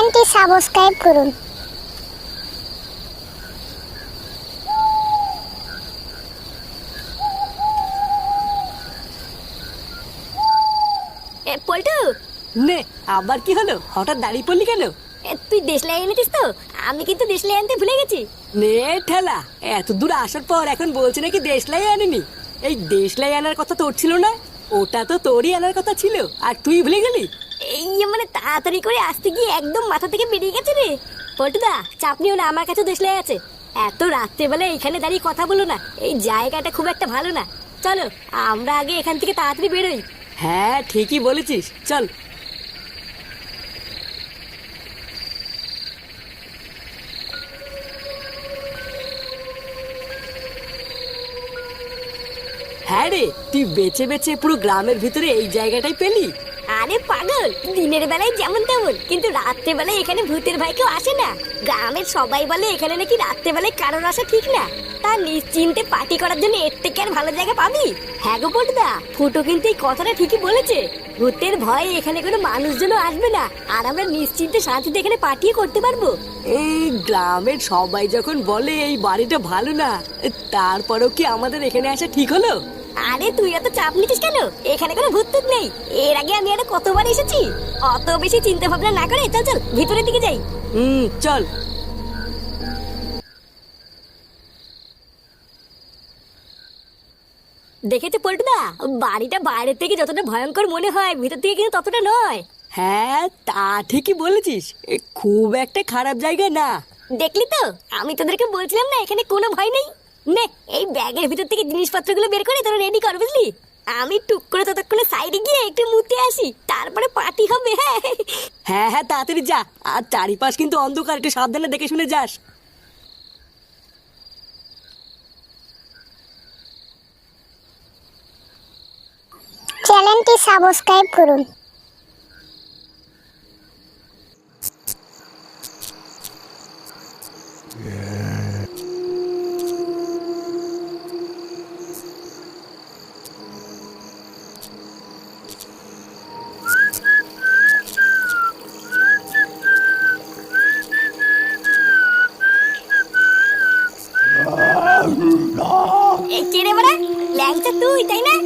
চ্যানেলটি সাবস্ক্রাইব করুন। এ পল্টু! নে আবার কি হলো? হঠাৎ দাঁড়িয়ে পড়লি কেন? এ, তুই দেশলাই এনেছিস তো? আমি কিন্তু দেশলাই আনতে ভুলে গেছি। নে ঠেলা এত দূর আসার পর এখন বলছে নাকি দেশলাই আনেনি? এই দেশলাই আনার কথা তোর ছিল না? ওটা তো তোরই আনার কথা ছিল আর তুই ভুলে গেলি? এই মানে তাড়াতাড়ি করে আসতে গিয়ে একদম মাথা থেকে বেরিয়ে গেছে রে। পল্টুদা, চাপ নিও না, আমার কাছে দেশলাই আছে। এত রাত্রেবেলা এখানে দাঁড়িয়ে কথা বলো না, এই জায়গাটা খুব একটা ভালো না। চলো, আমরা আগে এখান থেকে তাড়াতাড়ি বেরোই। হ্যাঁ ঠিকই বলেছিস, চল। হ্যাঁ রে, তুই বেছে বেছে পুরো গ্রামের ভিতরে এই জায়গাটাই পেলি? আরে পাগল, দিনের বেলায় যেমন তেমন, কিন্তু রাত্রে বেলায় এখানে ভূতের ভাই কেউ আসে না। গ্রামের সবাই বলে এখানে নাকি রাত্রে বেলায় কারোর আসা ঠিক না। তা নিশ্চিন্তে পার্টি করার জন্য এর থেকে আর ভালো জায়গা পাবি? হ্যাঁ গো পটদা ফুটো কিন্তু এই কথাটা ঠিকই বলেছে। ভূতের ভয়ে এখানে কোনো মানুষজনও আসবে না, আর আমরা নিশ্চিন্তে শান্তিতে এখানে পার্টিও করতে পারব। এই গ্রামের সবাই যখন বলে এই বাড়িটা ভালো না, তারপরেও কি আমাদের এখানে আসা ঠিক হলো? আরে তুই এত চাপ নিতিস কেন? এখানে কোনো ভূত টুত নেই। এর আগে আমি আরও কতবার এসেছি? অত বেশি চিন্তা ভাবনা না করে চল চল ভিতরের দিকে যাই। হুম চল। দেখেছ পল্টুদা? বাড়িটা বাইরের থেকে যতটা ভয়ঙ্কর মনে হয় ভিতর থেকে কিন্তু ততটা নয়। হ্যাঁ তা ঠিকই বলেছিস। খুব একটা খারাপ জায়গা না। দেখলি তো? আমি তোদেরকে বলছিলাম না এখানে কোনো ভয় নেই? নে এই ব্যাগের ভিতর থেকে জিনিসপত্রগুলো বের করে তোরা রেডি কর বুঝলি? আমি টুক করে ততক্ষণে সাইডে গিয়ে একটু মুতে আসি তারপরে পার্টি হবে হ্যাঁ? হ্যাঁ হ্যাঁ তাড়াতাড়ি যা। আর চারিপাশ কিন্তু অন্ধকার একটু সাবধানে দেখে শুনে যাস। চ্যানেলটি সাবস্ক্রাইব করুন। এই তুই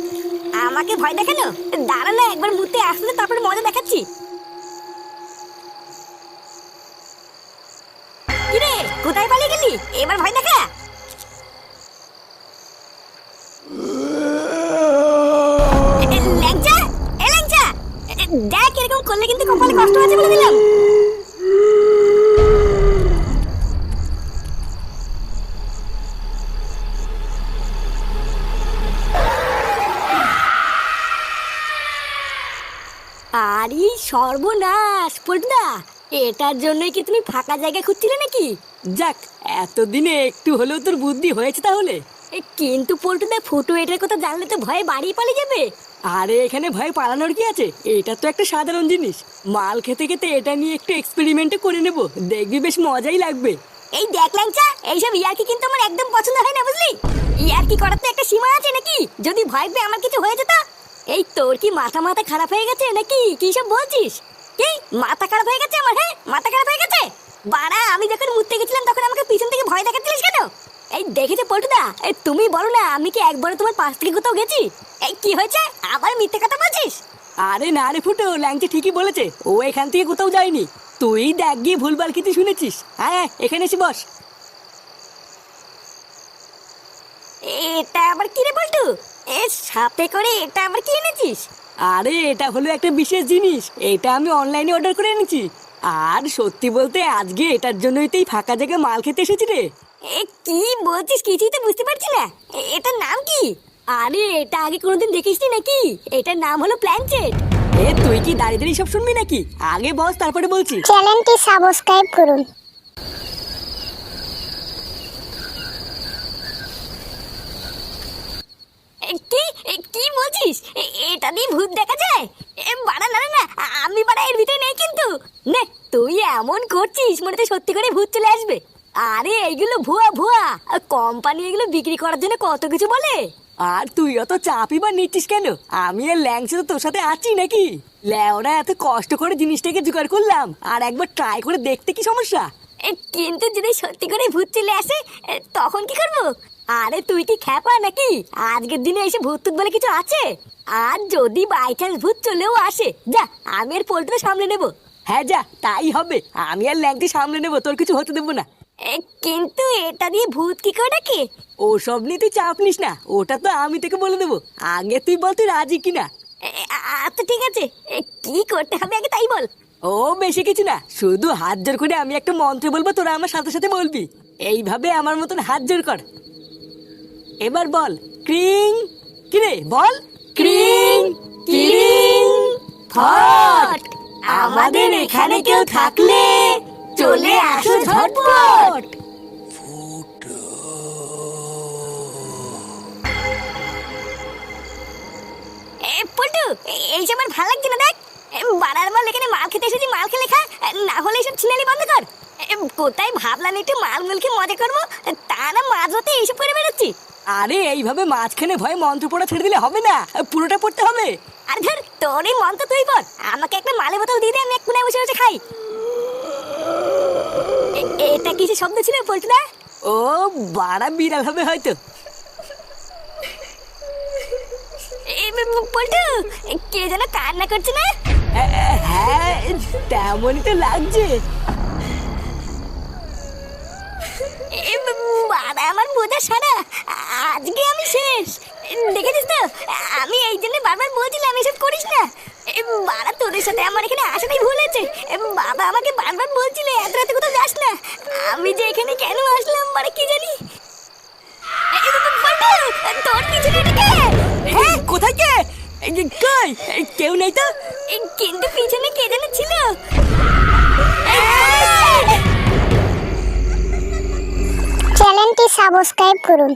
আমাকে ভয় দেখানো? দাঁড়া একবার মুতে আসলে তারপরে মজা দেখাচ্ছি। কোথায় পালিয়ে গেলি? এবার ভয় দেখা? দেখ, এরকম করলে কিন্তু কপালে কষ্ট আছে বলে দিলাম। আরে সর্বনাশ এটার জন্যই কি তুমি ফাঁকা জায়গা খুঁজছিলে নাকি? যাক এতদিনে একটু হলেও তোর বুদ্ধি হয়েছে তাহলে। এ, কিন্তু পল্টুদা ফুটো এটার কথা জানলে তো ভয়ে বাড়ি পালিয়ে যাবে। আরে এখানে ভয় পালানোর কি আছে? এটা তো একটা সাধারণ জিনিস। মাল খেতে খেতে এটা নিয়ে একটু এক্সপেরিমেন্ট করে নেব। দেখবি বেশ মজাই লাগবে। এই দেখ ল্যাংচা এইসব ইয়ার্কি কিন্তু আমার একদম পছন্দ হয় না বুঝলি? ইয়ার্কি করার তো একটা সীমা আছে নাকি? যদি ভয় পেয়ে আমার কিছু হয়ে যেত এই তোর কি মাথা মাথা খারাপ হয়ে গেছে নাকি? কি সব বলছিস? কি? মাথা খারাপ হয়ে গেছে আমার হ্যাঁ? মাথা খারাপ হয়ে গেছে? বাড়া আমি যখন মুততে গেছিলাম তখন আমাকে পিছন থেকে ভয় দেখাচ্ছিলিস কেন? এই দেখেছ পল্টুদা এই তুমি বলো না আমি কি একবারও তোমার পাশ থেকে কোথাও গেছি? এই কি হয়েছে? আবার মিথ্যে কথা বলছিস? আরে না রে ফুটো ল্যাংচা ঠিকই বলেছে ও এখান থেকে কোথাও যায়নি। তুই দেখ গিয়ে ভুলভাল কিছু শুনেছিস। হ্যাঁ এখানে এসে বস। এটা আবার কি রে বল্টু এ সাথে করে এটা আবার কি এনেছিস? আরে এটা হলো একটা বিশেষ জিনিস। এটা আমি অনলাইনে অর্ডার করে এনেছি। আর সত্যি বলতে আজকে এটার জন্যই তো এই ফাঁকা জায়গায় মাল খেতে এসেছি রে। এ কি বলছিস? কিছুই তো বুঝতে পারছি না। এটার নাম কি? আরে এটা আগে কোনোদিন দেখিসনি নাকি? এটার নাম হলো প্ল্যানচেট এ তুই কি দাঁড়িয়ে দাঁড়িয়ে সব শুনবি নাকি? আগে বস তারপরে বলছি। চ্যানেলটি সাবস্ক্রাইব করুন। কি? কি বলছিস? এটা দিয়ে ভূত দেখা যায়? বাড়া, না না আমি বাড়া এর ভিতরে নেই কিন্তু। নে, তুই এমন করছিস, মনে তো সত্যি করে ভূত চলে আসবে। আরে, এইগুলো ভুয়া ভুয়া। কোম্পানি এগুলো বিক্রি করার জন্য কত কিছু বলে? আর তুই অত চাপই বা নিচ্ছিস কেন? আমি আর ল্যাংচা তো তোর সাথে আছি নাকি? ল্যাওরা এত কষ্ট করে জিনিসটাকে জোগাড় করলাম। আর একবার ট্রাই করে দেখতে কি সমস্যা? কিন্তু যদি সত্যি করে ভূত চলে আসে তখন কি করব? আরে তুই কি খ্যাপা নাকি? আজকের দিনে এসে ভূত টুত বলে কিছু আছে? আর যদি বাই চান্স ভূত চলেও আসে যা আমি আর পোল্ট্রি সামলে নেব। হ্যাঁ যা তাই হবে। আমি আর ল্যাংটি সামলে নেব তোর কিছু হতে দেবো না। এ, কিন্তু এটা দিয়ে ভূত কি করে ডাকে ও সব নিয়ে তুই চাপ নিস না ওটা তো আমি তোকে বলে দেবো। আগে তুই বল তুই রাজি কিনা? আচ্ছা ঠিক আছে। কি করতে হবে আগে তাই বল। ও বেশি কিছু না শুধু হাত জোর করে আমি একটা মন্ত্র বলব তোরা আমার সাথে সাথে বলবি। এইভাবে আমার মতন হাত জোর কর। এবার বল, ক্রিং, কিরে, বল। ক্রিং, কিরিং, ফট। আমাদের এখানে কেউ থাকলে চলে আসো ঝটপট। পল্টু, এ- এইসব আর ভালো লাগছে না দেখ। বাড়ার মাল এখানে মাল খেতে এসেছি, মাল খেলে খা না হলে এসব ছিনালি বন্ধ কর। কোথায় ভাবলাম একটু মাল মুল খেয়ে মজা করব? তা না মাঝ হতে এইসব করে বেরোচ্ছি আরে এইভাবে মাঝখানে ভয়ে মন্ত্র পড়া ছেড়ে দিলে হবে না। পুরোটা পড়তে হবে। আর ধর তোর এই মন তো তুই পর আমাকে একটা মালের বোতল দিয়ে দে আমি এক কোনায় বসে বসে খাই। এটা কিছু শব্দ ছিল পল্টুদা ও বাড়া বিড়াল হবে হয়তো। পল্টু কে যেন কান্না করছে না? হ্যাঁ তেমনই তো লাগছে। বাবা আমার বোঝা সারা। আজকে আমি শেষ। দেখেছিস তো? আমি এই জন্য বারবার বলছিলাম এসব করিস না। বাড়া তোদের সাথে আমার এখানে আসাটাই ভুল হয়েছে। বাবা আমাকে বারবার বলছিল এত রাতে কোথাও যাস না। আমি যে এখানে কেন আসলাম মানে কি জানি? তোর পিছনে কোথায় কে? কই? কেউ নেই তো? কিন্তু পিছনে কে যেন সাবস্ক্রাইব করুন।